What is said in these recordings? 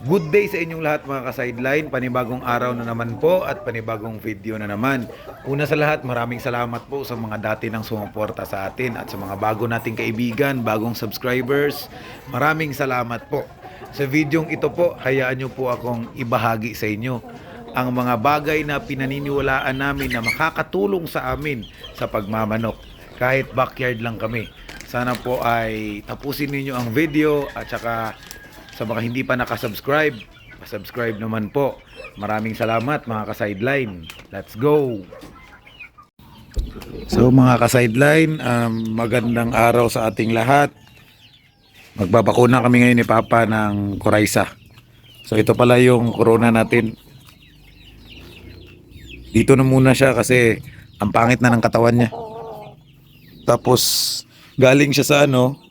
Good day sa inyong lahat mga ka-sideline. Panibagong araw na naman po at panibagong video na naman. Una sa lahat, maraming salamat po sa mga dati nang sumuporta sa atin at sa mga bago nating kaibigan, bagong subscribers. Maraming salamat po. Sa videong ito po, hayaan nyo po akong ibahagi sa inyo ang mga bagay na pinaniniwalaan namin na makakatulong sa amin sa pagmamanok kahit backyard lang kami. Sana po ay tapusin ninyo ang video at saka sa mga hindi pa nakasubscribe, subscribe naman po. Maraming salamat mga ka-sideline. Let's go! So mga ka-sideline, um, magandang araw sa ating lahat. Magbabakuna kami ngayon ni Papa ng Coraisa. So ito pala yung corona natin. Dito na muna siya kasi ang pangit na ng katawan niya. Tapos galing siya sa ano,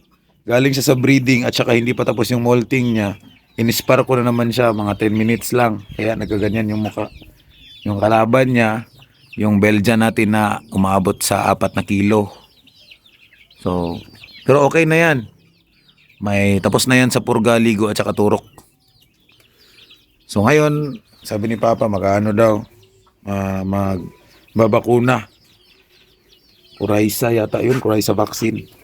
galing siya sa breeding at saka hindi pa tapos yung molting niya. Inispar ko na naman siya mga 10 minutes lang. Kaya nagaganyan yung muka. Yung kalaban niya, yung Belgian natin na umaabot sa 4 na kilo. So, pero okay na yan. May tapos na yan sa purga, ligo at saka turok. So ngayon, sabi ni Papa, magano daw? Ah, mag babakuna. Coraisa yata yun, Coraisa vaccine.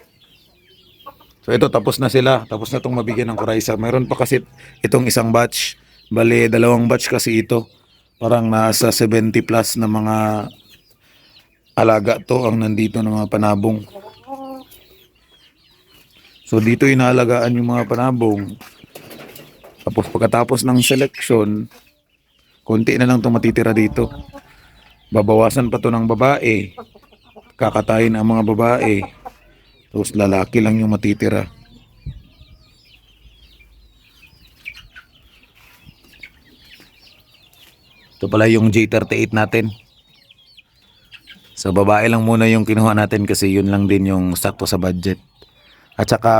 So ito tapos na sila, tapos na itong mabigyan ng Coraisa. Meron pa kasi itong isang batch. Bale, dalawang batch kasi ito. Parang nasa 70 plus na mga alaga to ang nandito ng mga panabong. So dito inaalagaan yung mga panabong. Tapos pagkatapos ng selection, konti na lang itong matitira dito. Babawasan pa to ng babae. Kakatayin ang mga babae. Tapos lalaki lang yung matitira. Ito pala yung J38 natin. So babae lang muna yung kinuha natin kasi yun lang din yung sakto sa budget. At saka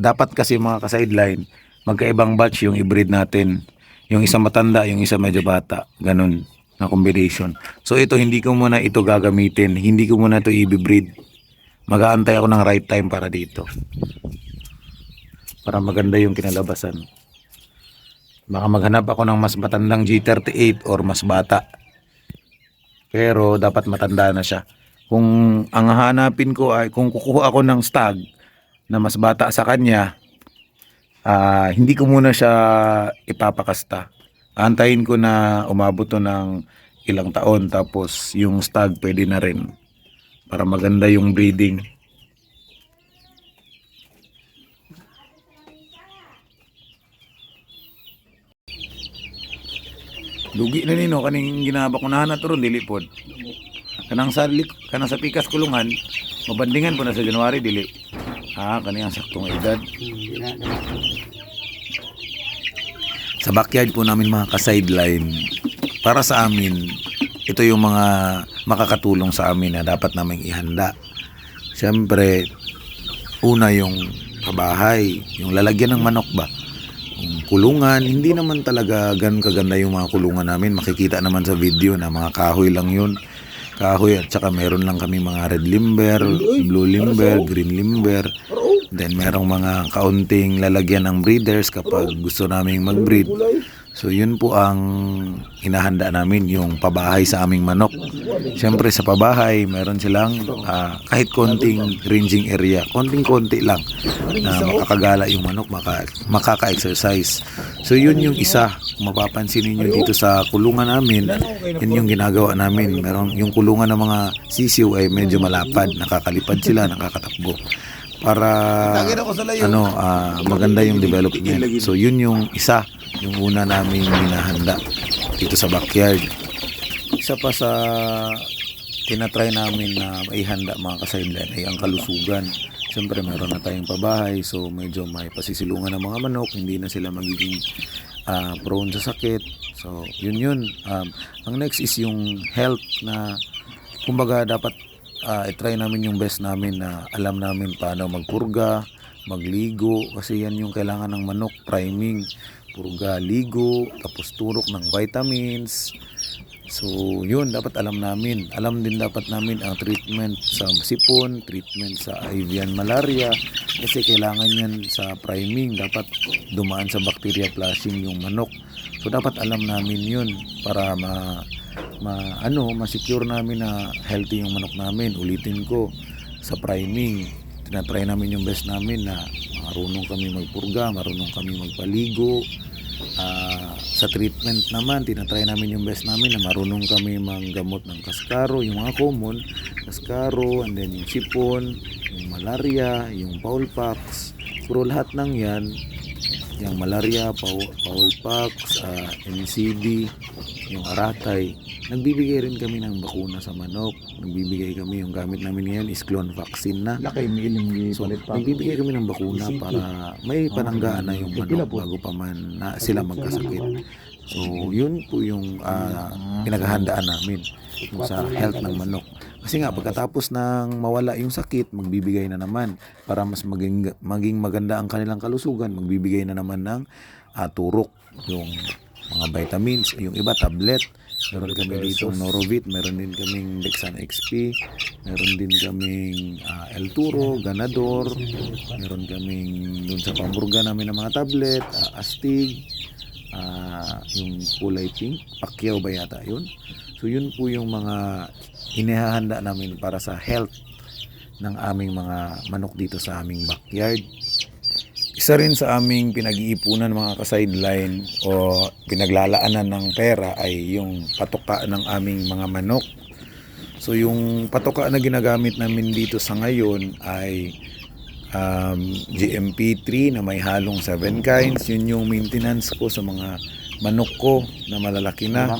dapat kasi mga ka-sideline, magkaibang batch yung i-breed natin. Yung isa matanda, yung isa medyo bata. Ganun na combination. So ito hindi ko muna ito gagamitin. Hindi ko muna ito i-breed. Mag-aantay ako ng right time para dito. Para maganda yung kinalabasan. Baka maghanap ako ng mas matandang G38 or mas bata. Pero dapat matanda na siya. Kung ang hahanapin ko ay kung kukuha ako ng stag na mas bata sa kanya, ah, hindi ko muna siya ipapakasta. Antayin ko na umabot to ng ilang taon tapos yung stag pwede na rin para maganda yung breeding. Lugi na nino kaning ginabakunahan na turon dili pod. Kanang sa kanang sa pikas kulungan, mabandingan po na sa January dili. Ah, kani ang saktong edad. Sa backyard po namin mga ka-sideline, para sa amin, ito yung mga makakatulong sa amin na dapat naming ihanda. Siyempre, una yung pabahay, yung lalagyan ng manok ba? Yung kulungan, hindi naman talaga ganun kaganda yung mga kulungan namin. Makikita naman sa video na mga kahoy lang yun. Kahoy at saka meron lang kami mga red limber, blue limber, green limber. Then merong mga kaunting lalagyan ng breeders kapag gusto naming mag-breed. So yun po ang hinahanda namin, yung pabahay sa aming manok. Siyempre sa pabahay, meron silang ah, kahit konting ranging area, konting-konti lang na makakagala yung manok, maka, makaka-exercise. So yun yung isa, kung mapapansin ninyo dito sa kulungan namin, yun yung ginagawa namin. Meron yung kulungan ng mga sisiw ay medyo malapad, nakakalipad sila, nakakatakbo para ano ah, maganda yung development. So yun yung isa, yung una naming hinahanda dito sa backyard. Isa pa sa tinatry namin na maihanda mga ka-sideline ay ang kalusugan. Siyempre meron na tayong pabahay so medyo may pasisilungan ng mga manok, hindi na sila magiging ah, prone sa sakit. So yun yun. Um, ang next is yung health na kumbaga dapat ah, i-try namin yung best namin na alam namin paano magpurga, magligo kasi yan yung kailangan ng manok, priming, purga, ligo, tapos turok ng vitamins. So, yun, dapat alam namin. Alam din dapat namin ang treatment sa sipon, treatment sa avian malaria. Kasi kailangan yan sa priming. Dapat dumaan sa bacteria flushing yung manok. So, dapat alam namin yun para ma, ma ano, ma-secure namin na healthy yung manok namin. Ulitin ko, sa priming, tinatry namin yung best namin na marunong kami magpurga, marunong kami magpaligo, Ah, sa treatment naman, tinatry namin yung best namin na marunong kami manggamot ng kaskaro, yung mga common, kaskaro, and then yung sipon, yung malaria, yung foulpox. Pero lahat ng yan, yung malaria, foul, foulpox, ah, NCD, yung aratay, nagbibigay rin kami ng bakuna sa manok. Nagbibigay kami, yung gamit namin ngayon is clone vaccine na. Lakay milim ni So, palit pa. nagbibigay kami ng bakuna para may pananggaan na yung manok bago pa man na sila magkasakit. So, yun po yung ah, pinaghahandaan namin sa health ng manok. Kasi nga, pagkatapos ng mawala yung sakit, magbibigay na naman. Para mas maging, maging maganda ang kanilang kalusugan, magbibigay na naman ng ah, turok, yung mga vitamins, yung iba tablet. Meron kami dito Norovit, meron din kaming Dexan XP, meron din kaming ah, El Turo, Ganador, meron kaming dun sa pamburga namin ng mga tablet, ah, Astig, ah, yung kulay pink, Pacquiao ba yata yun? So yun po yung mga inihahanda namin para sa health ng aming mga manok dito sa aming backyard. Isa rin sa aming pinag-iipunan mga ka-sideline o pinaglalaanan ng pera ay yung patoka ng aming mga manok. So yung patoka na ginagamit namin dito sa ngayon ay um, GMP3 na may halong 7 kinds. Yun yung maintenance ko sa mga manok ko na malalaki na.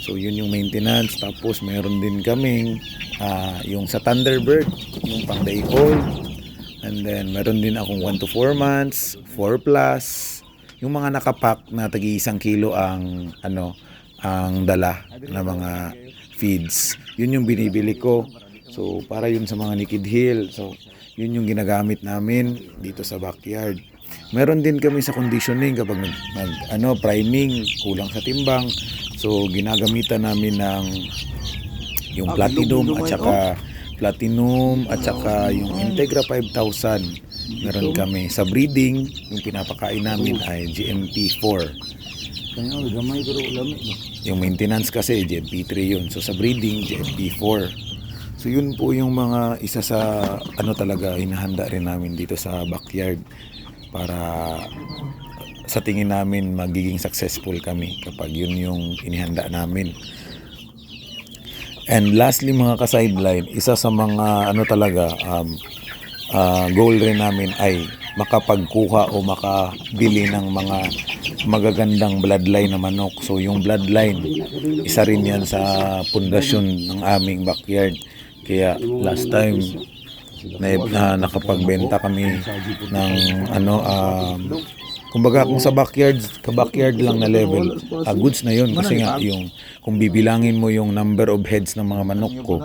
So yun yung maintenance. Tapos meron din kaming ah, yung sa Thunderbird, yung pang day old. And then meron din akong 1 to 4 months, 4 plus. Yung mga nakapack na tagi isang kilo ang ano ang dala na mga feeds. Yun yung binibili ko. So para yun sa mga Nikid Hill. So yun yung ginagamit namin dito sa backyard. Meron din kami sa conditioning kapag nag, nag ano priming, kulang sa timbang. So ginagamitan namin ng yung platinum at saka platinum at saka yung Integra 5000 meron kami sa breeding yung pinapakain namin ay GMP4 Kanya gamay pero lami ba. yung maintenance kasi GMP3 yun. So sa breeding GMP4 so yun po yung mga isa sa ano talaga hinahanda rin namin dito sa backyard para sa tingin namin magiging successful kami kapag yun yung inihanda namin And lastly mga ka-sideline, isa sa mga ano talaga um, ah, goal rin namin ay makapagkuha o makabili ng mga magagandang bloodline na manok. So yung bloodline, isa rin yan sa pundasyon ng aming backyard. Kaya last time na, na nakapagbenta kami ng ano um, kumbaga kung sa backyard ka backyard lang na level ah, goods na yun. Kasi nga yung kung bibilangin mo yung number of heads ng mga manok ko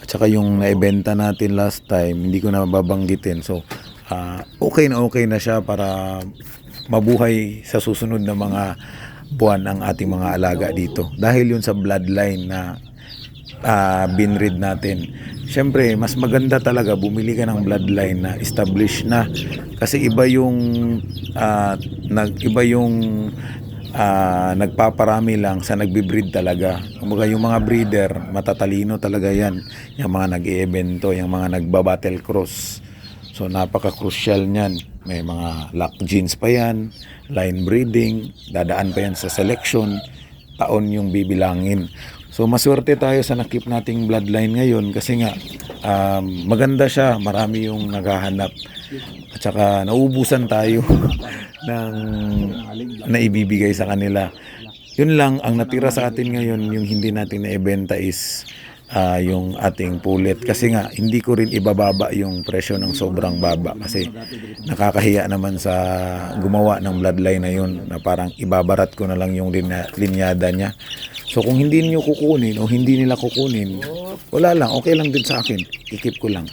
at saka yung naibenta natin last time hindi ko na babanggitin so ah, okay na okay na siya para mabuhay sa susunod na mga buwan ang ating mga alaga dito. Dahil yun sa bloodline na ah binread natin. Siyempre, mas maganda talaga bumili ka ng bloodline na established na kasi iba yung ah, nag iba yung ah, nagpaparami lang sa nagbi-breed talaga. Kumbaga yung mga breeder, matatalino talaga 'yan. Yung mga nag-iebento, yung mga nagba-battle cross. So napaka-crucial niyan. May mga lock genes pa 'yan, line breeding, dadaan pa 'yan sa selection, taon yung bibilangin. So maswerte tayo sa nakip nating bloodline ngayon kasi nga um, maganda siya, marami yung naghahanap. At saka naubusan tayo ng naibibigay sa kanila. Yun lang, ang natira sa atin ngayon, yung hindi natin naibenta is ah, yung ating pulit. Kasi nga, hindi ko rin ibababa yung presyo ng sobrang baba. Kasi nakakahiya naman sa gumawa ng bloodline na yun na parang ibabarat ko na lang yung linya- linyada niya. So kung hindi niyo kukunin o hindi nila kukunin, wala lang, okay lang din sa akin. Ikip ko lang.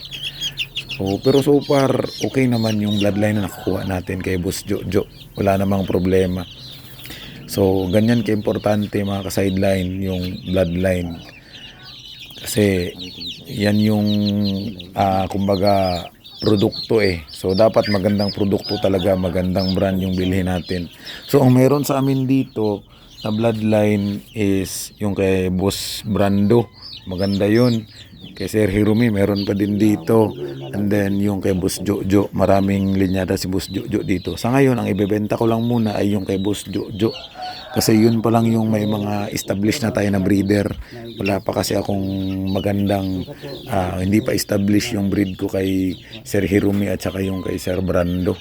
So, pero so far, okay naman yung bloodline na nakukuha natin kay Boss Jojo. Wala namang problema. So, ganyan ka-importante mga ka-sideline, yung bloodline. Kasi, yan yung, ah, kumbaga, produkto eh. So, dapat magandang produkto talaga, magandang brand yung bilhin natin. So, ang meron sa amin dito na bloodline is yung kay Boss Brando. Maganda yun. Kay Sir Hirumi, meron pa din dito. And then, yung kay Boss Jojo, maraming linyada si Boss Jojo dito. Sa ngayon, ang ibebenta ko lang muna ay yung kay Boss Jojo. Kasi yun pa lang yung may mga established na tayo na breeder. Wala pa kasi akong magandang, ah, hindi pa established yung breed ko kay Sir Hirumi at saka yung kay Sir Brando.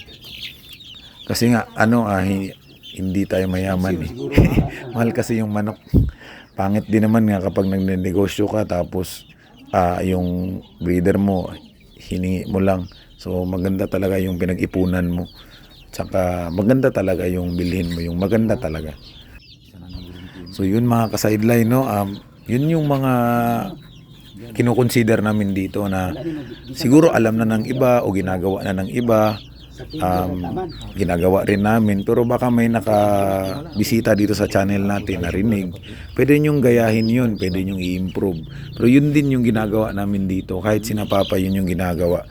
Kasi nga, ano, ah, hindi tayo mayaman eh. Mahal kasi yung manok. Pangit din naman nga kapag nagnenegosyo ka tapos ah, yung breeder mo, hiningi mo lang. So maganda talaga yung pinag-ipunan mo. Tsaka maganda talaga yung bilhin mo, yung maganda talaga. So yun mga ka-sideline, no? Um, yun yung mga kinukonsider namin dito na siguro alam na ng iba o ginagawa na ng iba um, ginagawa rin namin. Pero baka may nakabisita dito sa channel natin narinig. Pwede nyong gayahin yun. Pwede nyong i-improve. Pero yun din yung ginagawa namin dito. Kahit sinapapa yun yung ginagawa.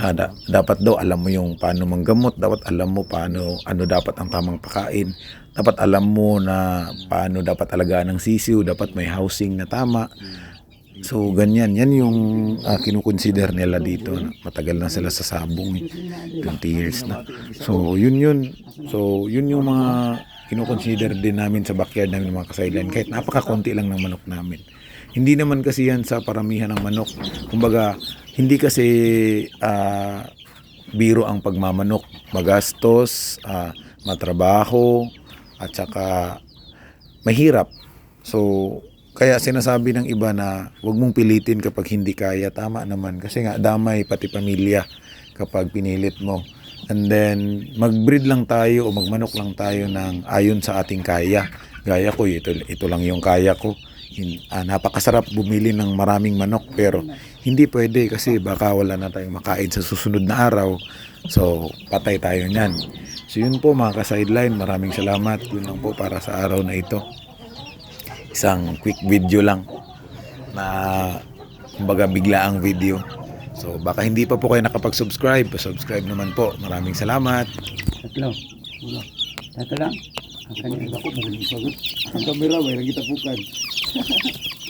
Ah, da- dapat daw alam mo yung paano manggamot. Dapat alam mo paano ano dapat ang tamang pakain. Dapat alam mo na paano dapat alagaan ng sisiw. Dapat may housing na tama So, ganyan. Yan yung uh, kinukonsider nila dito. Matagal na sila sa sabong. eh. 20 years na. So, yun yun. So, yun yung mga kinukonsider din namin sa backyard namin ng mga kasailan. Kahit napakakonti lang ng manok namin. Hindi naman kasi yan sa paramihan ng manok. Kumbaga, hindi kasi ah, biro ang pagmamanok. Magastos, ah, matrabaho, at saka mahirap. So, kaya sinasabi ng iba na huwag mong pilitin kapag hindi kaya. Tama naman. Kasi nga, damay pati pamilya kapag pinilit mo. And then, mag-breed lang tayo o magmanok lang tayo ng ayon sa ating kaya. Gaya ko, ito, ito lang yung kaya ko. Ah, napakasarap bumili ng maraming manok pero hindi pwede kasi baka wala na tayong makain sa susunod na araw. So, patay tayo niyan. So, yun po mga ka-sideline. Maraming salamat. Yun lang po para sa araw na ito isang quick video lang na kumbaga bigla ang video. So baka hindi pa po kayo nakapag-subscribe, pa-subscribe naman po. Maraming salamat. Tatlo. Ulo. Tatlo lang. Ang kanya ako, magaling sagot. Ang kamera, may nagitapukan.